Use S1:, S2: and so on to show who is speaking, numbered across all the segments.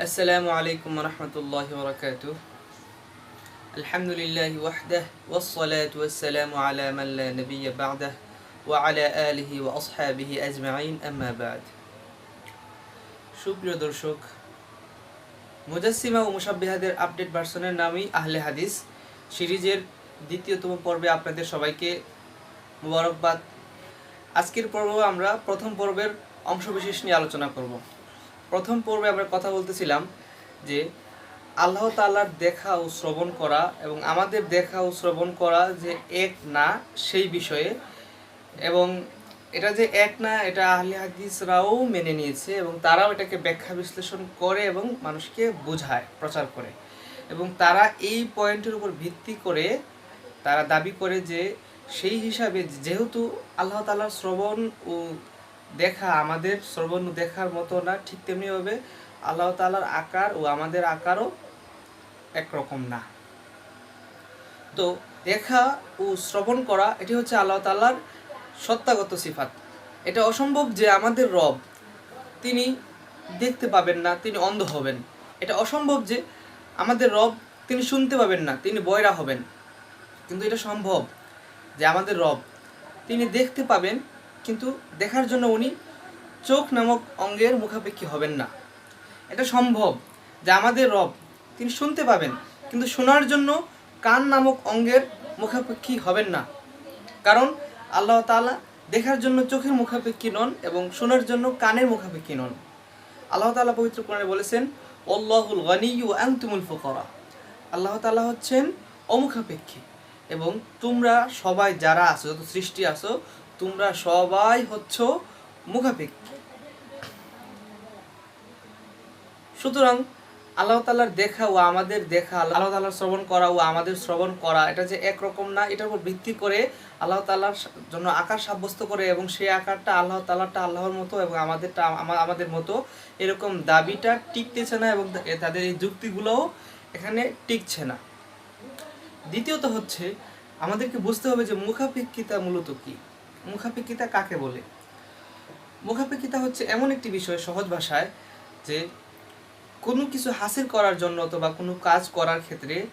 S1: السلام عليكم ورحمة الله وبركاته الحمد لله وحده والصلاة والسلام على من لا نبي بعده وعلى آله وأصحابه أجمعين أما بعد সুপ্রিয় দর্শক মুজাসিমা ও মুসাব্বিহাদের আপডেট ভার্সনের নামই আহলে হাদিস সিরিজের দ্বিতীয়তম পর্বে আপনাদের সবাইকে মুবারকবাদ আজকের পর্ব আমরা প্রথম পর্বের অংশবিশেষ নিয়ে আলোচনা করব প্রথম পর্বে আমরা কথা বলতেছিলাম যে আল্লাহ তাআলার দেখা ও শ্রবণ করা এবং আমাদের দেখা ও শ্রবণ করা যে এক না সেই বিষয়ে এবং এটা যে এক না এটা আহলে হাদিসরাও মেনে নিয়েছে এবং তারাও এটাকে ব্যাখ্যা বিশ্লেষণ করে এবং মানুষকে বোঝায়, প্রচার করে। এবং তারা এই পয়েন্টের উপর ভিত্তি করে তারা দাবি করে যে সেই হিসাবে যেহেতু আল্লাহ তাআলার শ্রবণ ও দেখা, আমাদের শ্রবণ দেখার মতো না, ঠিক তেমনিভাবে আল্লাহ তাআলার আকার ও আমাদের আকারও একরকম না। তো দেখা ও শ্রবণ করা, এটি হচ্ছে আল্লাহ তাআলার সত্তাগত সিফাত। এটা অসম্ভব যে আমাদের রব, তিনি দেখতে পাবেন না, তিনি অন্ধ হবেন। এটা অসম্ভব যে আমাদের রব, তিনি শুনতে পাবেন না, তিনি বয়রা হবেন। কিন্তু এটা সম্ভব যে আমাদের রব, তিনি দেখতে পাবেন কিন্তু দেখার জন্য উনি চোখ নামক অঙ্গের মুখাপেক্ষী হবেন না। এটা সম্ভব যে আমাদের রব, তিনি শুনতে পাবেন, কিন্তু শোনার জন্য কান নামক অঙ্গের মুখাপেক্ষী হবেন না। কারণ আল্লাহ তালা দেখার জন্য চোখের মুখাপেক্ষী নন এবং শোনার জন্য কানের মুখাপেক্ষী নন। আল্লাহ তাআলা পবিত্র কোরআনে বলেছেন অল্লাহুল গনিয়ু আনতুমুল ফুকারা আল্লাহ তালা হচ্ছেন অমুখাপেক্ষী এবং তোমরা সবাই যারা আছো, যত সৃষ্টি আছো তোমরা সবাই হচ্ছ মুখাপেক্ষী। সুতরাং আল্লাহ তালার দেখা ও আমাদের দেখা, আল্লাহ তালার শ্রবণ করা ও আমাদের শ্রবণ করা, এটা যে একরকম না, এটার উপর ভিত্তি করে আল্লাহ তালার জন্য আকার সাব্যস্ত করে এবং সেই আকারটা আল্লাহ তালারটা আল্লাহর মতো এবং আমাদেরটা আমাদের মতো এরকম দাবিটা টিকতেছে না এবং তাদের এই যুক্তিগুলোও এখানে টিকছে না। দ্বিতীয়ত হচ্ছে, আমাদেরকে বুঝতে হবে যে মুখাপেক্ষিতা মূলত কি। মুখাপেক্ষিতা কাকে বলে? মুখাপেক্ষিতা হচ্ছে এমন একটি বিষয় সহজ ভাষায় যে কোনো কিছু হাসিল করার জন্য অথবা কোনো কাজ করার ক্ষেত্রে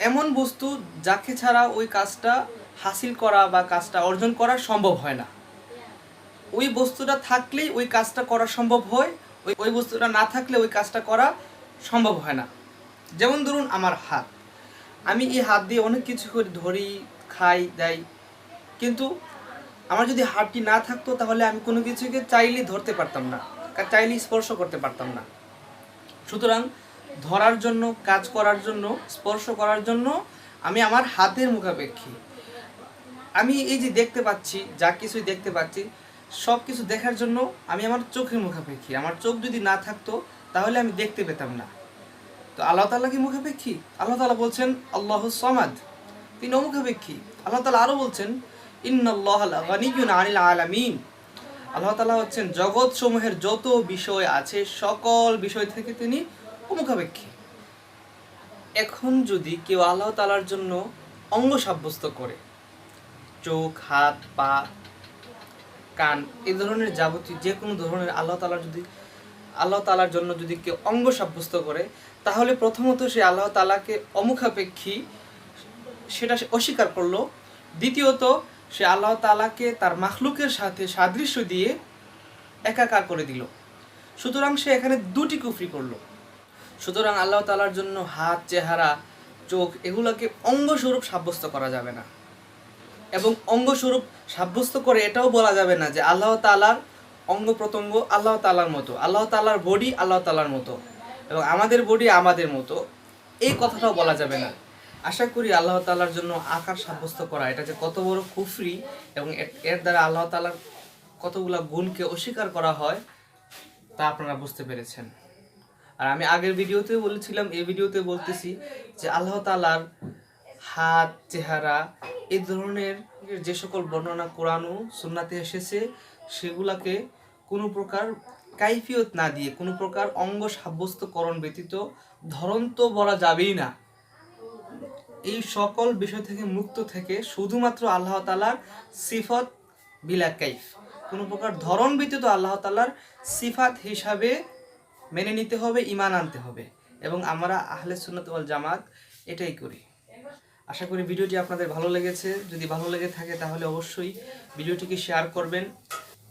S1: এমন বস্তু যাকে ছাড়া ওই কাজটা হাসিল করা বা কাজটা অর্জন করা সম্ভব হয় না। ওই বস্তুটা থাকলেই ওই কাজটা করা সম্ভব হয়, ওই ওই বস্তুটা না থাকলে ওই কাজটা করা সম্ভব হয় না। যেমন ধরুন আমার হাত। আমি এই হাত দিয়ে অনেক কিছু করে ধরি, খাই, দেই। কিন্তু আমার যদি হাতটি না থাকতো তাহলে আমি কোনো কিছুকে চাইলেই ধরতে পারতাম না চাইলেই স্পর্শ করতে পারতাম না। সুতরাং ধরার জন্য, কাজ করার জন্য, স্পর্শ করার জন্য আমি আমার হাতের মুখাপেক্ষী। আমি এই যে দেখতে পাচ্ছি, যা কিছুই দেখতে পাচ্ছি, সব কিছু দেখার জন্য আমি আমার চোখের মুখাপেক্ষী। আমার চোখ যদি না থাকতো তাহলে আমি দেখতে পেতাম না। তো আল্লাহ তাআলা কি মুখাপেক্ষী? আল্লাহ তাআলা বলছেন, আল্লাহ সমাদ। তিনি অমুখাপেক্ষী। আল্লাহ তালা আরও বলছেন আনিল আলামিন। আল্লাহ তাআলা হচ্ছেন জগৎ সমূহের যত বিষয় আছে, সকল বিষয় থেকে তিনি অমুখাপেক্ষী এখন যদি কেউ আল্লাহ তাআলার জন্য অঙ্গ সাব্যস্ত করে, চোখ, হাত, পা, কান এই ধরনের যাবতীয় যে কোনো ধরনের আল্লাহ তাআলার যদি, আল্লাহ তাআলার জন্য যদি কেউ অঙ্গ সাব্যস্ত করে, তাহলে প্রথমত সে আল্লাহ তাআলাকে অমুখাপেক্ষী, সেটা সে অস্বীকার করল। দ্বিতীয়ত সে আল্লাহ তাআলাকে তার মাখলুকের সাথে সাদৃশ্য দিয়ে একাকার করে দিল। সুতরাং সে এখানে দুটি কুফরি করল। সুতরাং আল্লাহ তালার জন্য হাত, চেহারা, চোখ এগুলোকে অঙ্গস্বরূপ সাব্যস্ত করা যাবে না। এবং অঙ্গস্বরূপ সাব্যস্ত করে এটাও বলা যাবে না যে আল্লাহ তালার অঙ্গ প্রত্যঙ্গ আল্লাহ তালার মতো, আল্লাহ তালার বডি আল্লাহ তালার মতো এবং আমাদের বডি আমাদের মতো। এই কথাটাও বলা যাবে না। আশা করি আল্লাহ তাআলার জন্য আকার সাব্যস্ত করা। এটা যে কত বড় কুফরি এবং এর- দ্বারা আল্লাহ তাআলার কতগুলা গুণকে অস্বীকার করা হয়, তা আপনারা বুঝতে পেরেছেন। আর আমি আগের ভিডিওতে বলেছিলাম, এই ভিডিওতে বলতেছি যে আল্লাহ তাআলার হাত, চেহারা এই ধরনের যে সকল বর্ণনা কোরআন ও সুন্নাতে এসেছে, সেগুলাকে কোনো প্রকার কাইফিয়ত না দিয়ে, কোনো প্রকার অঙ্গ সাব্যস্তকরণ ব্যতীত ধরন তো বলা যাবেই না। এই সকল বিষয় থেকে মুক্ত থেকে শুধুমাত্র আল্লাহ তালার সিফত বিলা কাইফ। কোনো প্রকার ধরন ব্যতীত আল্লাহ তালার সিফাত হিসাবে মেনে নিতে হবে ইমান আনতে হবে। এবং আমরা আহলে সুন্নতওয়াল জামাত এটাই করি। আশা করি ভিডিওটি আপনাদের ভালো লেগেছে। যদি ভালো লেগে থাকে তাহলে অবশ্যই ভিডিওটিকে শেয়ার করবেন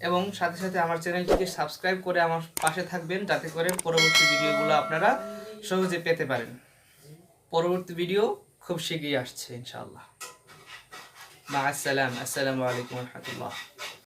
S1: এবং সাথে সাথে আমার চ্যানেলটিকে সাবস্ক্রাইব করে আমার পাশে থাকবেন যাতে করে পরবর্তী ভিডিওগুলো আপনারা সহজে পেতে পারেন। পরবর্তী ভিডিও খুব শীঘ্রই আসছে ইনশাআল্লাহ। মা আসসালাম। আসসালামু আলাইকুম রহমতুল্লাহ।